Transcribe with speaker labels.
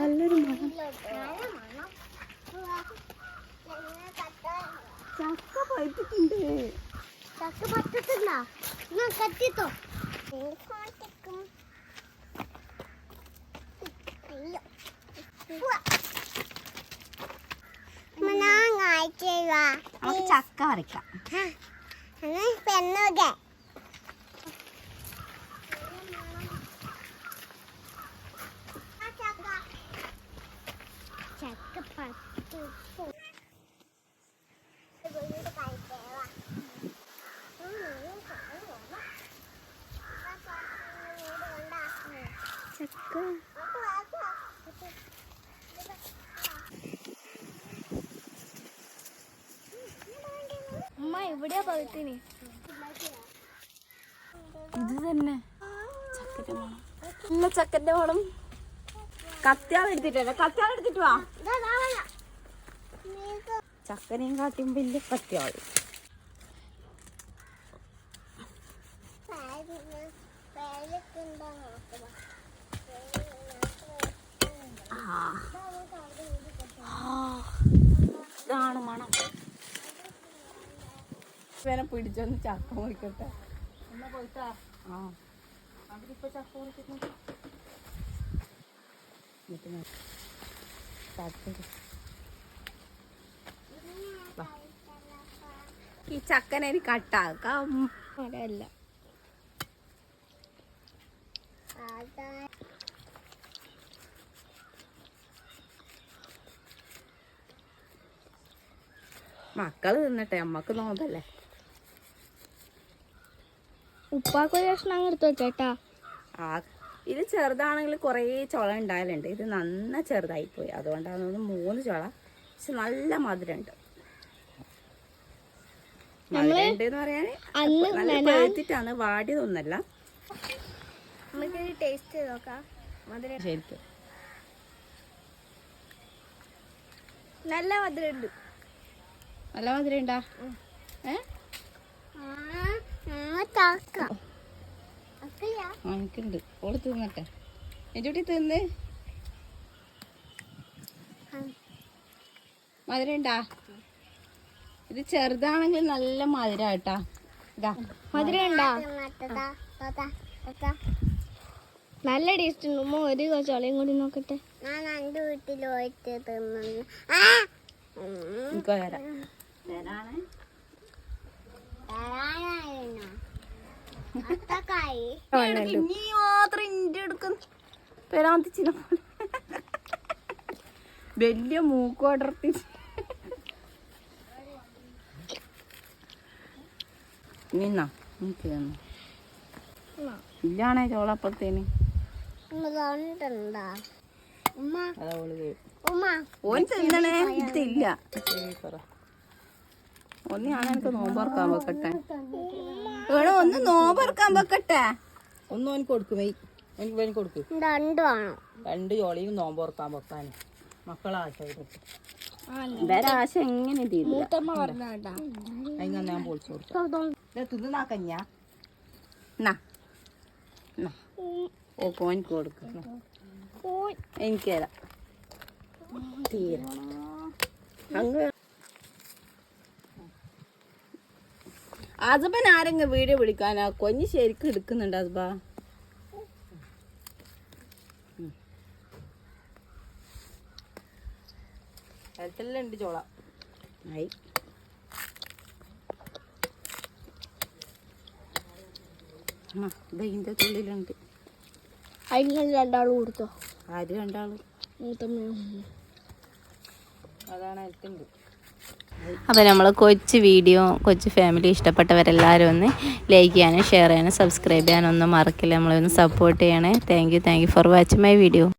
Speaker 1: നല്ലൊരു മണം. ചക്ക പഴുത്തിട്ടുണ്ട്.
Speaker 2: ചക്ക പറ്റത്തില്ല ഞാൻ കത്തിത്തോ
Speaker 1: നമുക്ക് ചക്ക വരയ്ക്കാം.
Speaker 2: പെണ്ണൊക്കെ ചക്ക. അമ്മ എവിടെയാ പകുത്തിന്
Speaker 1: ഇത് തന്നെ. ചക്കന്റെ മണം. നല്ല ചക്കന്റെ മണം. കത്തിയാൾ എടുത്തിട്ടല്ലേ കത്തിയാൾ എടുത്തിട്ട് വാ ചക്കനെയും കാട്ടിയും വലിയ കത്തിയാൾ ആ ആ, ഇതാണ് മണം. ഇവനെ പിടിച്ചൊന്ന് ചക്ക മുറിക്കട്ടെ? ആ. അവരിപ്പോ ചക്ക മുറിക്കുന്നു എന്നിട്ട്. ഈ ചക്കനെ കട്ടാക്കാം. അല്ല മക്കൾ തിന്നട്ടെ അമ്മയ്ക്ക് നോക്കല്ലേ
Speaker 2: ഉപ്പാക്കൊരു കഷ്ണം അങ്ങ് എടുത്തു വെച്ചേട്ടാ.
Speaker 1: ആ ഇത് ചെറുതാണെങ്കിൽ കുറേ ചുള ഉണ്ടായാലുണ്ട്. ഇത് നന്ന ചെറുതായിപ്പോയി. അതുകൊണ്ടാണ് മൂന്ന് ചുള. പക്ഷെ നല്ല മധുരമുണ്ട്. മധുരമുണ്ട് എന്ന് പറയാന്
Speaker 2: അന്ന്
Speaker 1: നല്ല പഴുത്തിട്ടാണ് വാടിയതൊന്നല്ല
Speaker 2: നമുക്ക് ടേസ്റ്റ് നോക്കാം. മധുരം
Speaker 1: ശരിക്കും.
Speaker 2: നല്ല മധുരണ്ട്
Speaker 1: നല്ല മധുരം ഉണ്ടാ ഏ? ആ എനിക്കുണ്ട്. ഓൾ തിന്നട്ടെ. എഞ്ചൂട്ടി തിന്ന്? മധുരം ഉണ്ടാ ഇത് ചെറുതാണെങ്കിൽ നല്ല മധുരം കേട്ടാ ഇതാ
Speaker 2: മധുരം ഉണ്ടോ നല്ല ടേസ്റ്റ് ഉണ്ട്. ഉമ്മ ഒരു ചോളയും കൂടി നോക്കട്ടെ. ഞാൻ എന്റെ വീട്ടിൽ പോയിട്ട് തിന്നു
Speaker 1: എനിക്ക് വരാം. വരാണ് ഇനി മാത്രം ഇന്റെ എടുക്കുന്നു പെരാന്തിച്ചിന വലിയ മൂക്കു അടർത്തി നിന്നാ? എനിക്ക് തന്നു ഇല്ലാണേ ചോളപ്പത്തേന് ഓൻ തിന്നണേ ഇതില്ല ഒന്നാണ് എനിക്ക് നോമ്പറക്കാൻ വെക്കട്ടെ. വേണോ ഒന്ന് നോമ്പറക്കാൻ വെക്കട്ടെ.
Speaker 3: ഒന്നും എനിക്ക് കൊടുക്കും എനിക്ക് വേണി കൊടുക്കും.
Speaker 2: രണ്ടു ആണോ
Speaker 3: രണ്ട് ജോളിയും നോമ്പറക്കാൻ വെക്കാൻ. മക്കളെ
Speaker 1: ഇവരെ ആശ എങ്ങനെ
Speaker 3: അതിങ്ങനെ ഞാൻ പൊളിച്ചു കൊടുക്കാം. തിന്നാക്കഞ്ഞ
Speaker 1: എന്നാ എന്നാ. ഓ കോനിക്ക് കൊടുക്കണം എനിക്ക് തരാം. തീരെ. അങ്ങ് അസബൻ ആരെങ്കിലും വീഡിയോ പിടിക്കാനാ കൊഞ്ഞ് ശരിക്കും എടുക്കുന്നുണ്ട് അസബ.
Speaker 3: ഉണ്ട് ചോള.
Speaker 1: ആയി ആ ഇതിന്റെ തുള്ളിലുണ്ട്.
Speaker 2: അതിന് രണ്ടാളും കൊടുത്തോ?
Speaker 1: ആര് രണ്ടാളും?
Speaker 3: അതാണ് ഹെൽത്തുണ്ട്
Speaker 4: അപ്പോൾ നമ്മൾ കൊച്ചു വീഡിയോ കൊച്ചു ഫാമിലി ഇഷ്ടപ്പെട്ടവരെല്ലാവരും ഒന്ന് ലൈക്ക് ചെയ്യാനും ഷെയർ ചെയ്യാനും സബ്സ്ക്രൈബ് ചെയ്യാനും ഒന്നും മറക്കില്ല. നമ്മളൊന്ന് സപ്പോർട്ട് ചെയ്യണേ. Thank you thank you for watching my video